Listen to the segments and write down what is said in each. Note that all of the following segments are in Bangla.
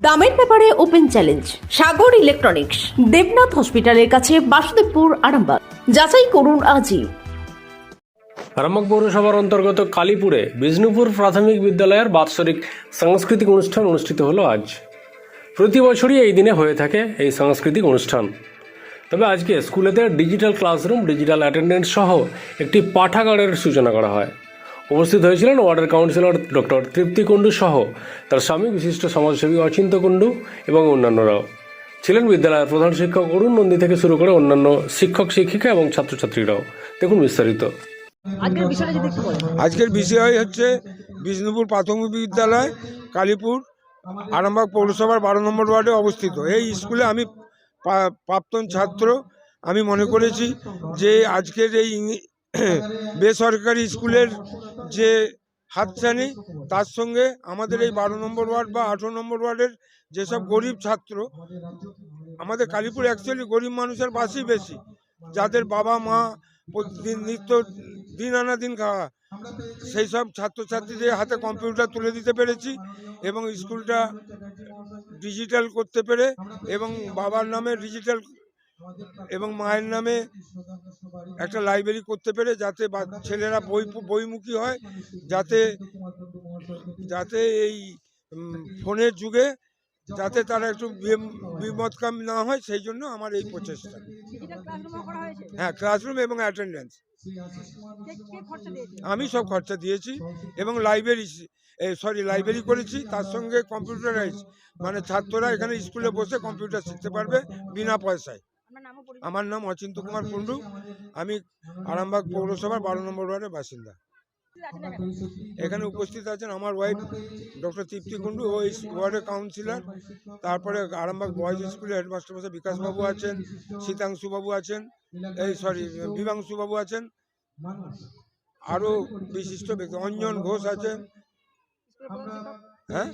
দামের ব্যাপারে open challenge, Sagar electronics, Debnath হসপিটালের কাছে বাসুদেবপুর, আরামবাগ। যাচাই করুন আজই। আরামবাগ পৌরসভার অন্তর্গত কালীপুরে বিষ্ণুপুর প্রাথমিক বিদ্যালয়ের বাৎসরিক সাংস্কৃতিক অনুষ্ঠান অনুষ্ঠিত হলো আজ। প্রতি বছরই এই দিনে হয়ে থাকে এই সাংস্কৃতিক অনুষ্ঠান। তবে আজকে স্কুলেতে ডিজিটাল ক্লাসরুম, ডিজিটাল অ্যাটেন্ডেন্স সহ একটি পাঠাগারের সূচনা করা হয়। উপস্থিত হয়েছিলেন ওয়ার্ডের কাউন্সিলর ডক্টর তৃপ্তি কুণ্ডু সহ তার স্বামী বিশিষ্ট সমাজসেবী অচিন্ত কুণ্ডু এবং অন্যান্যরাও। ছিলেন বিদ্যালয়ের প্রধান শিক্ষক অরুণ নন্দী থেকে শুরু করে অন্যান্য শিক্ষক শিক্ষিকা এবং ছাত্রছাত্রীরাও। দেখুন বিস্তারিত। আজকের বিষয়টা যদি একটু বলেন। আজকের বিষয় হচ্ছে বিষ্ণুপুর প্রাথমিক বিদ্যালয় কালীপুর আরামবাগ পৌরসভার বারো নম্বর ওয়ার্ডে অবস্থিত। এই স্কুলে আমি প্রাক্তন ছাত্র। আমি মনে করেছি যে আজকের এই বেসরকারি স্কুলের যে হাতছানি, তার সঙ্গে আমাদের এই বারো নম্বর ওয়ার্ড বা আঠেরো নম্বর ওয়ার্ডের যেসব গরিব ছাত্র, আমাদের কালীপুর অ্যাকচুয়ালি গরিব মানুষের বাসই বেশি। যাদের বাবা মা প্রতিদিন নিত্য দিন আনা দিন খাওয়া, সেই সব ছাত্রছাত্রীদের হাতে কম্পিউটার তুলে দিতে পেরেছি এবং স্কুলটা ডিজিটাল করতে পেরে এবং বাবার নামে ডিজিটাল এবং মায়ের নামে একটা লাইব্রেরি করতে পেরে যাতে ছেলেরা বই বইমুখী হয় যাতে যাতে এই ফোনের যুগে যাতে তারা একটু বিম- বিমতকাম না হয় সেই জন্য আমার এই প্রচেষ্টা। হ্যাঁ ক্লাসরুম এবং অ্যাটেন্ডেন্স আমি সব খরচা দিয়েছি এবং লাইব্রেরি সরি লাইব্রেরি করেছি তার সঙ্গে কম্পিউটারাইজ মানে ছাত্ররা এখানে স্কুলে বসে কম্পিউটার শিখতে পারবে বিনা পয়সায়। আমার নাম অচিন্ত কুমার কুণ্ডু। আমি আরামবাগ পৌরসভার বারো নম্বর ওয়ার্ডের বাসিন্দা। এখানে? উপস্থিত আছেন আমার ওয়াইফ ডক্টর তৃপ্তি কুণ্ডু। ও ওয়ার্ডের কাউন্সিলর তারপরে আরামবাগ বয়েজ স্কুলের হেডমাস্টার মশাই বিকাশবাবু আছেন শীতাংশুবাবু আছেন এই সরি বিভাংশুবাবু আছেন। আরও বিশিষ্ট ব্যক্তি অঞ্জন ঘোষ আছেন। হ্যাঁ?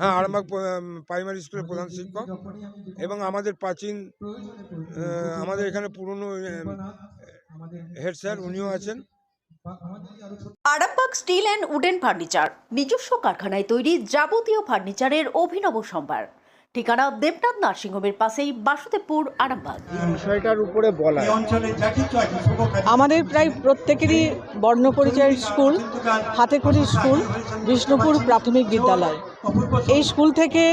হ্যাঁ আরামবাগ প্রাইমারি স্কুলের প্রধান শিক্ষক এবং আমাদের প্রাচীন আমাদের এখানে পুরনো হেড স্যার উনিও আছেন। Arambagh steel and wooden furniture, নিজস্ব কারখানায় তৈরি যাবতীয় ফার্নিচারের অভিনব সম্ভার। ঠিকানা দেবনাথ নার্সিংহোমের পাশেই বাসুদেবপুর আরামবাগ। বিষয়টার উপরে বলা আমাদের প্রায় প্রত্যেকেরই বর্ণপরিচয় স্কুল হাতেখড়ি স্কুল বিষ্ণুপুর প্রাথমিক বিদ্যালয়। এই স্কুল থেকে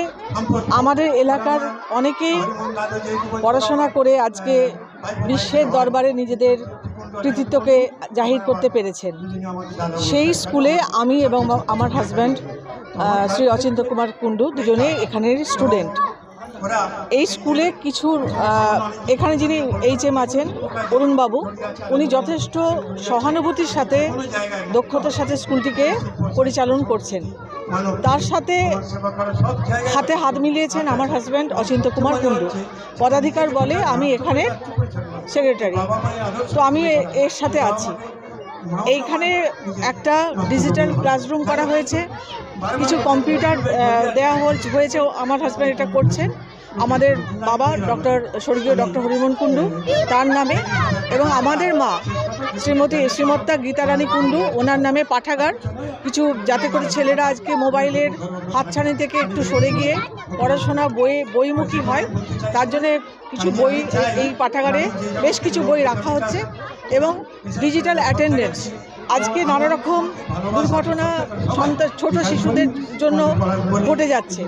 আমাদের এলাকার অনেকেই পড়াশোনা করে আজকে বিশ্বের দরবারে নিজেদের কৃতিত্বকে জাহির করতে পেরেছেন। সেই স্কুলে আমি এবং আমার হাজব্যান্ড শ্রী অচিন্ত কুমার কুণ্ডু দুজনে এখানের স্টুডেন্ট এই স্কুলে কিছু এখানে যিনি এইচ এম আছেন, অরুণবাবু, উনি যথেষ্ট সহানুভূতির সাথে, দক্ষতার সাথে স্কুলটিকে পরিচালন করছেন। তার সাথে হাতে হাত মিলিয়েছেন আমার হাজব্যান্ড অচিন্ত কুমার কুণ্ডু। পদাধিকার বলে আমি এখানে সেক্রেটারি তো আমি এর সাথে আছি। এইখানে একটা ডিজিটাল ক্লাসরুম করা হয়েছে। কিছু কম্পিউটার দেওয়া হয়েছে আমার হাজব্যান্ড এটা করছেন। আমাদের বাবা ডক্টর, স্বর্গীয় ডক্টর হরিমন কুণ্ডু, তার নামে, এবং আমাদের মা, শ্রীমতী শ্রীমত্তা গীতারানী কুণ্ডু, ওনার নামে পাঠাগার। কিছু, যাতে করে ছেলেরা আজকে মোবাইলের হাতছানি থেকে একটু সরে গিয়ে পড়াশোনা বইয়ে, বইমুখী হয়, তার জন্য কিছু বই এই- এই পাঠাগারে, বেশ কিছু বই রাখা হচ্ছে, এবং ডিজিটাল অ্যাটেন্ডেন্স। আজকে নানা রকম দুর্ঘটনা, সন্তান, ছোট শিশুদের জন্য ঘটে যাচ্ছে।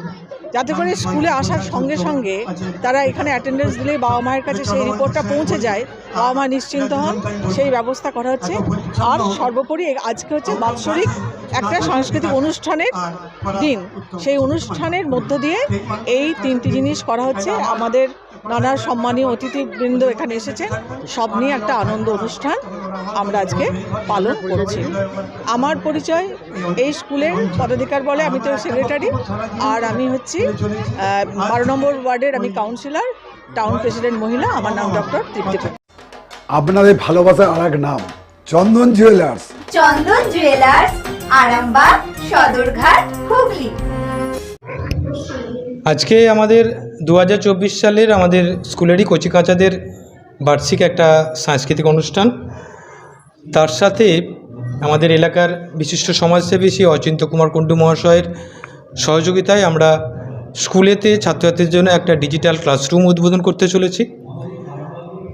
যাতে করে স্কুলে আসার সঙ্গে সঙ্গে তারা এখানে অ্যাটেন্ডেন্স দিলে বাবা মায়ের কাছে সেই রিপোর্টটা পৌঁছে যায়। বাবা মা নিশ্চিন্ত হন, সেই ব্যবস্থা করা হচ্ছে। আর সর্বোপরি আজকে হচ্ছে বাৎসরিক একটা সাংস্কৃতিক অনুষ্ঠানের দিন। সেই অনুষ্ঠানের মধ্য দিয়ে এই তিনটি জিনিস করা হচ্ছে। আমাদের নানা সম্মানীয় অতিথিবৃন্দ এখানে এসেছে সব নিয়ে একটা আনন্দ অনুষ্ঠান। আমরা আজকে পালন করছি। আমার পরিচয় এই স্কুলের পদাধিকার বলে আমি তো সেক্রেটারি আর আমি হচ্ছি বারো নম্বর ওয়ার্ডের আমি কাউন্সিলর টাউন প্রেসিডেন্ট মহিলা আমার নাম ডক্টর তৃপ্তি। আপনাদের ভালোবাসার আর এক নাম চন্দন জুয়েলার্স চন্দন জুয়েলার্স আরামবাগ সদরঘাট হুগলি। আজকে আমাদের দু হাজার চব্বিশ সালের আমাদের স্কুলেরই কচিকাচাদের বার্ষিক একটা সাংস্কৃতিক অনুষ্ঠান। তার সাথে আমাদের এলাকার বিশিষ্ট সমাজসেবী শ্রী অচিন্ত কুমার কুণ্ডু মহাশয়ের সহযোগিতায় আমরা স্কুলেতে ছাত্রছাত্রীদের জন্য একটা ডিজিটাল ক্লাসরুম উদ্বোধন করতে চলেছি,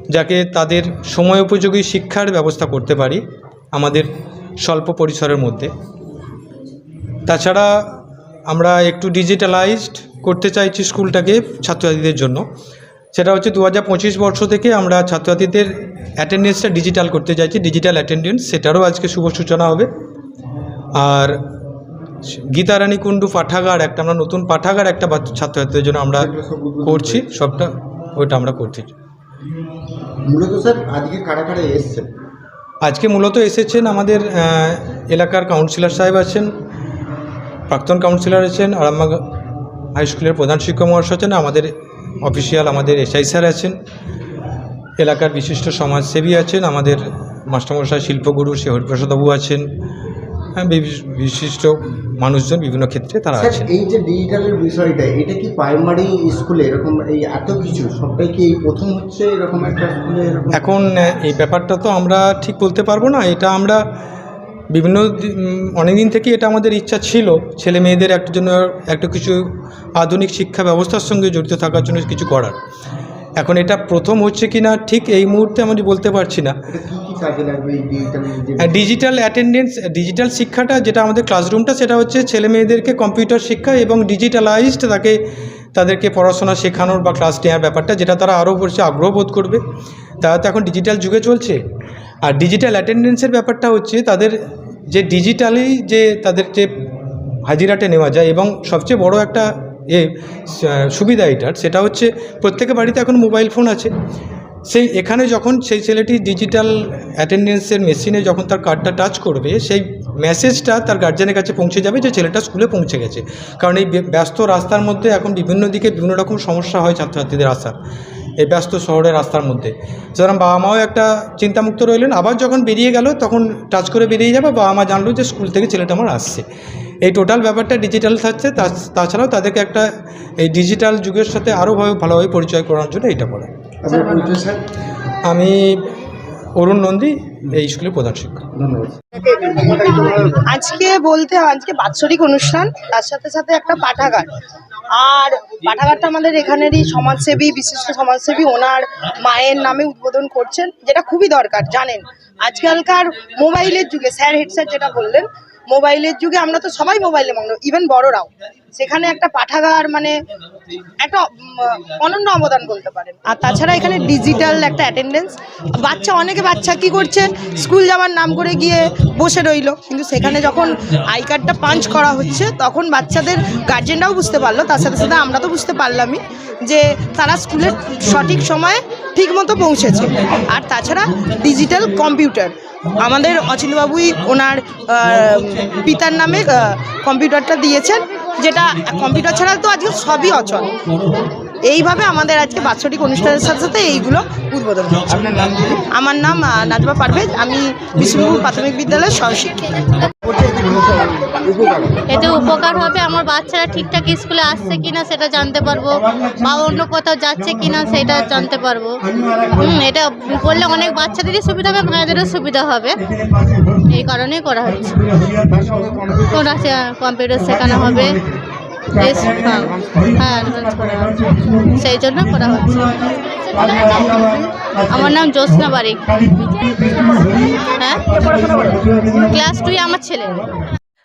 যাকে তাদের সময় উপযোগী শিক্ষার ব্যবস্থা করতে পারি আমাদের স্বল্প পরিসরের মধ্যে। তাছাড়া আমরা একটু ডিজিটালাইজড করতে চাইছি স্কুলটাকে ছাত্রছাত্রীদের জন্য। সেটা হচ্ছে দু হাজার পঁচিশ বর্ষ থেকে আমরা ছাত্রছাত্রীদের অ্যাটেন্ডেন্সটা ডিজিটাল করতে চাইছি ডিজিটাল অ্যাটেন্ডেন্স সেটারও আজকে শুভ সূচনা হবে। আর গীতারানী কুণ্ডু পাঠাগার একটা আমরা নতুন পাঠাগার একটা ছাত্রছাত্রীদের জন্য আমরা করছি সবটা ওইটা আমরা করছি। মূলত স্যার আজকে কারা কারা এসছেন? আজকে মূলত এসেছেন আমাদের এলাকার কাউন্সিলর সাহেব আছেন প্রাক্তন কাউন্সিলর আছেন আরামবাগ হাই স্কুলের প্রধান শিক্ষক মহাশয় আছেন আমাদের অফিসিয়াল আমাদের এসআই স্যার আছেন এলাকার বিশিষ্ট সমাজসেবী আছেন আমাদের মাস্টারমশাই শিল্পগুরু সে হরিপ্রসাদবাবু আছেন হ্যাঁ, বিশিষ্ট মানুষজন বিভিন্ন ক্ষেত্রে তারা আছেন। এই যে ডিজিটালের বিষয়টা এটা কি প্রাইমারি স্কুলে এরকম এই এত কিছু সবটাই কি এই প্রথম হচ্ছে এরকম একটা এখন এই ব্যাপারটা তো আমরা ঠিক বলতে পারব না এটা আমরা বিভিন্ন অনেক দিন থেকে এটা আমাদের ইচ্ছা ছিল ছেলে মেয়েদের একটা জন্য একটা কিছু আধুনিক শিক্ষা ব্যবস্থার সঙ্গে জড়িত থাকার জন্য কিছু করার। এখন এটা প্রথম হচ্ছে কি না ঠিক এই মুহূর্তে আমি বলতে পারছি না। ডিজিটাল অ্যাটেন্ডেন্স ডিজিটাল শিক্ষাটা যেটা আমাদের ক্লাসরুমটা সেটা হচ্ছে ছেলে মেয়েদেরকে কম্পিউটার শিক্ষা এবং ডিজিটালাইজড তাকে তাদেরকে পড়াশোনা শেখানোর বা ক্লাস নেওয়ার ব্যাপারটা যেটা তারা আরও বলছে আগ্রহ বোধ করবে। তারা তো এখন ডিজিটাল যুগে চলছে। আর ডিজিটাল অ্যাটেন্ডেন্সের ব্যাপারটা হচ্ছে তাদের যে ডিজিটালি যে তাদের যে হাজিরাটে নেওয়া যায় এবং সবচেয়ে বড় একটা এ সুবিধা এটার, সেটা হচ্ছে প্রত্যেকের বাড়িতে এখন মোবাইল ফোন আছে। সেই এখানে যখন সেই ছেলেটি ডিজিটাল অ্যাটেন্ডেন্সের মেশিনে যখন তার কার্ডটা টাচ করবে, সেই মেসেজটা তার গার্জেনের কাছে পৌঁছে যাবে যে ছেলেটা স্কুলে পৌঁছে গেছে। কারণ এই ব্যস্ত রাস্তার মধ্যে এখন বিভিন্ন দিকে বিভিন্ন রকম সমস্যা হয় ছাত্রছাত্রীদের আসার। এই ব্যস্ত শহরের রাস্তার মধ্যে। সুতরাং বাবা মাও একটা চিন্তামুক্ত রইলেন। আবার যখন বেরিয়ে গেল তখন টাচ করে বেরিয়ে যাবে বাবা মা জানলো যে স্কুল থেকে ছেলেটা আমার আসছে। এই টোটাল ব্যাপারটা ডিজিটাল থাকছে তা- তাছাড়াও তাদেরকে একটা এই ডিজিটাল যুগের সাথে আরও ভাবে ভালোভাবে পরিচয় করার জন্য এটা স্যার? আমি অরুণ নন্দী এই স্কুলের প্রধান শিক্ষক। ধন্যবাদ। আজকে বলতে আজকে বাৎসরিক অনুষ্ঠান তার সাথে সাথে একটা পাঠাগার। আর পাঠাগারটা আমাদের এখানেরই সমাজসেবী, বিশিষ্ট সমাজসেবী, ওনার মায়ের নামে উদ্বোধন করছেন, যেটা খুবই দরকার, জানেন। আজকালকার মোবাইলের যুগে, স্যার হেড স্যার যেটা বললেন, মোবাইলের যুগে আমরা তো সবাই মোবাইলে মগ্ন ইভেন বড়রাও। সেখানে একটা পাঠাগার মানে একটা অনন্য অবদান বলতে পারেন। আর তাছাড়া এখানে ডিজিটাল একটা অ্যাটেন্ডেন্স বাচ্চা, অনেকে বাচ্চা কি করছে? স্কুল যাওয়ার নাম করে গিয়ে বসে রইল। কিন্তু সেখানে যখন আই কার্ডটা পাঞ্চ করা হচ্ছে, তখন বাচ্চাদের গার্জেনরাও বুঝতে পারল। তার সাথে সাথে আমরা তো বুঝতে পারলামই যে তারা স্কুলের সঠিক সময়ে ঠিক মতো পৌঁছেছে। আর তাছাড়া ডিজিটাল কম্পিউটার আমাদের অচিলবাবুই ওনার পিতার নামে কম্পিউটারটা দিয়েছেন, যেটা কম্পিউটার ছাড়া তো আজকে সবই অচল। এইভাবে আমাদের আজকে বাৎসরিক অনুষ্ঠানের সাথে সাথে এইগুলো উদ্বোধন আমার নাম নাজমা পারভেজ। আমি বিষ্ণুপুর প্রাথমিক বিদ্যালয়ের সহশিক্ষিকা। এতে উপকার হবে, আমার বাচ্চারা ঠিকঠাক স্কুলে আসছে কিনা সেটা জানতে পারব, বা অন্য কোথাও যাচ্ছে কিনা সেটা জানতে পারব। হুম, এটা করলে অনেক বাচ্চাদেরই সুবিধা হবে, মায়েদেরও সুবিধা হবে। এই কারণেই করা হচ্ছে। কম্পিউটার শেখানো হবে। বেশ, হ্যাঁ হ্যাঁ অ্যাডভান্স করা হচ্ছে। সেই জন্য করা হচ্ছে। আমার নাম জ্যোৎস্না বারিক। হ্যাঁ? ক্লাস টুই আমার ছেলে।